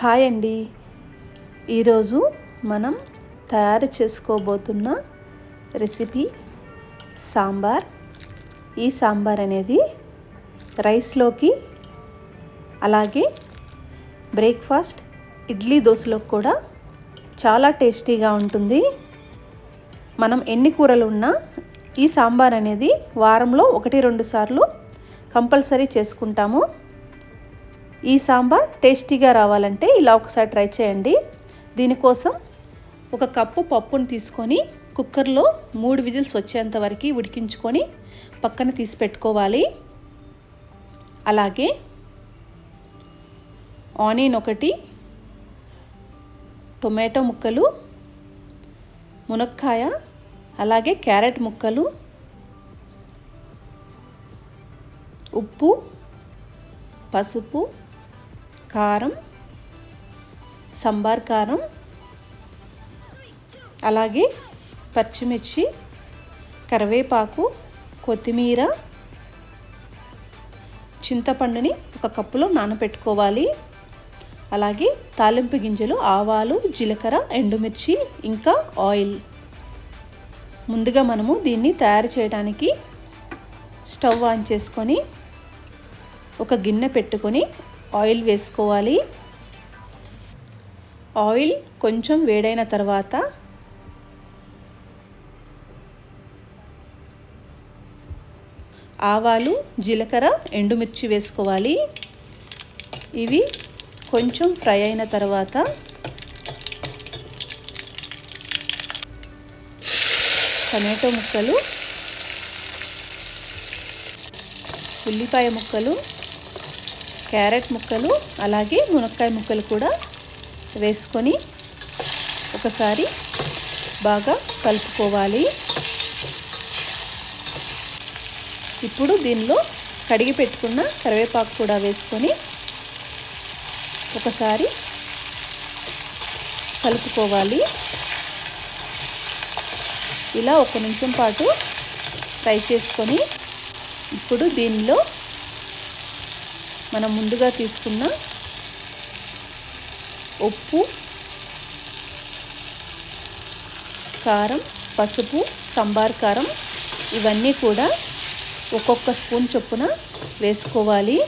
Hi అండి. ఈరోజు మనం తయారు చేసుకోబోతున్న రెసిపీ సాంబార్. ఈ సాంబార్ అనేది రైస్లోకి అలాగే బ్రేక్ఫాస్ట్ ఇడ్లీ దోశలోకి కూడా చాలా టేస్టీగా ఉంటుంది. మనం ఎన్ని కూరలు ఉన్నా ఈ సాంబార్ అనేది వారంలో ఒకటి రెండు సార్లు కంపల్సరీ చేసుకుంటాము. ఈ సాంబార్ టేస్టీగా రావాలంటే ఇలా ఒకసారి ట్రై చేయండి. దీనికోసం ఒక కప్పు పప్పును తీసుకొని కుక్కర్లో మూడు విజిల్స్ వచ్చేంత వరకు ఉడికించుకొని పక్కన తీసి పెట్టుకోవాలి. అలాగే ఆనియన్ ఒకటి టొమాటో ముక్కలు మునక్కాయ అలాగే క్యారెట్ ముక్కలు ఉప్పు పసుపు కారం సంబార్ కారం అలాగే పచ్చిమిర్చి కరివేపాకు కొత్తిమీర చింతపండుని ఒక కప్పులో నానబెట్టుకోవాలి. అలాగే తాలింపు గింజలు ఆవాలు జీలకర్ర ఎండుమిర్చి ఇంకా ఆయిల్. ముందుగా మనము దీన్ని తయారు చేయడానికి స్టవ్ ఆన్ చేసుకొని ఒక గిన్నె పెట్టుకొని ఆయిల్ వేసుకోవాలి. ఆయిల్ కొంచెం వేడైన తర్వాత ఆవాలు జీలకర్ర ఎండుమిర్చి వేసుకోవాలి. ఇవి కొంచెం ఫ్రై అయిన తర్వాత టమాటో ముక్కలు ఉల్లిపాయ ముక్కలు క్యారెట్ ముక్కలు అలాగే మునక్కాయ ముక్కలు కూడా వేసుకొని ఒకసారి బాగా కలుపుకోవాలి. ఇప్పుడు దీనిలో కడిగి పెట్టుకున్న కరివేపాకు కూడా వేసుకొని ఒకసారి కలుపుకోవాలి. ఇలా ఒక నిమిషం పాటు ఫ్రై చేసుకొని ఇప్పుడు దీనిలో మనం ముందుగా తీసుకున్న ఉప్పు కారం పసుపు సంబార్ కారం ఇవన్నీ కూడా ఒక్కొక్క స్పూన్ చొప్పున వేసుకోవాలి.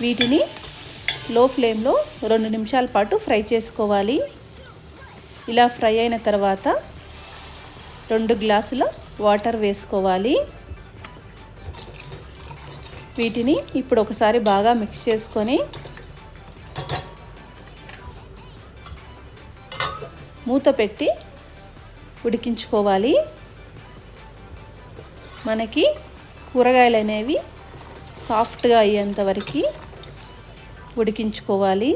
వీటిని లో ఫ్లేమ్లో రెండు నిమిషాల పాటు ఫ్రై చేసుకోవాలి. ఇలా ఫ్రై అయిన తర్వాత రెండు గ్లాసుల వాటర్ వేసుకోవాలి. వీటిని ఇప్పుడు ఒకసారి బాగా మిక్స్ చేసుకొని మూత పెట్టి ఉడికించుకోవాలి. మనకి కూరగాయలు అనేవి సాఫ్ట్గా అయ్యేంత వరకు ఉడికించుకోవాలి.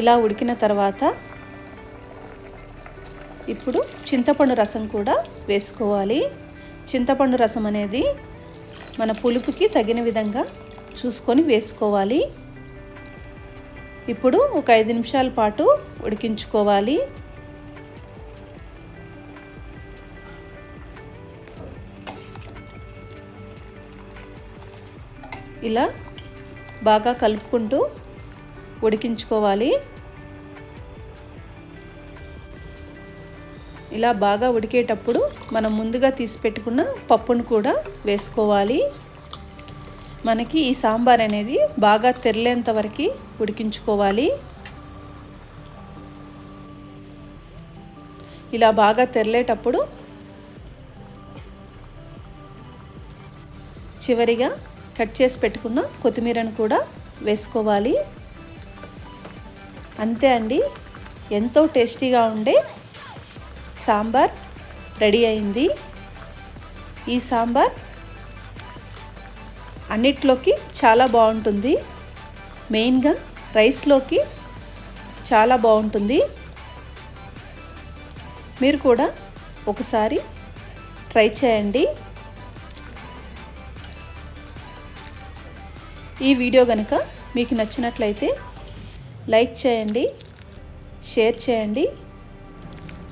ఇలా ఉడికిన తర్వాత ఇప్పుడు చింతపండు రసం కూడా వేసుకోవాలి. చింతపండు రసం అనేది మన పులుపుకి తగిన విధంగా చూసుకొని వేసుకోవాలి. ఇప్పుడు ఒక ఐదు నిమిషాల పాటు ఉడికించుకోవాలి. ఇలా బాగా కలుపుకుంటూ ఉడికించుకోవాలి. ఇలా బాగా ఉడికేటప్పుడు మనం ముందుగా తీసి పెట్టుకున్న పప్పును కూడా వేసుకోవాలి. మనకి ఈ సాంబార్ అనేది బాగా తెరలేంత వరకు ఉడికించుకోవాలి. ఇలా బాగా తెరలేటప్పుడు చివరిగా కట్ చేసి పెట్టుకున్న కొత్తిమీరను కూడా వేసుకోవాలి. అంతే అండి. ఎంతో టేస్టీగా ఉండే సాంబార్ రెడీ అయింది. ఈ సాంబార్ అన్నిట్లోకి చాలా బాగుంటుంది. మెయిన్గా రైస్లోకి చాలా బాగుంటుంది. మీరు కూడా ఒకసారి ట్రై చేయండి. ఈ వీడియో కనుక మీకు నచ్చినట్లయితే లైక్ చేయండి షేర్ చేయండి.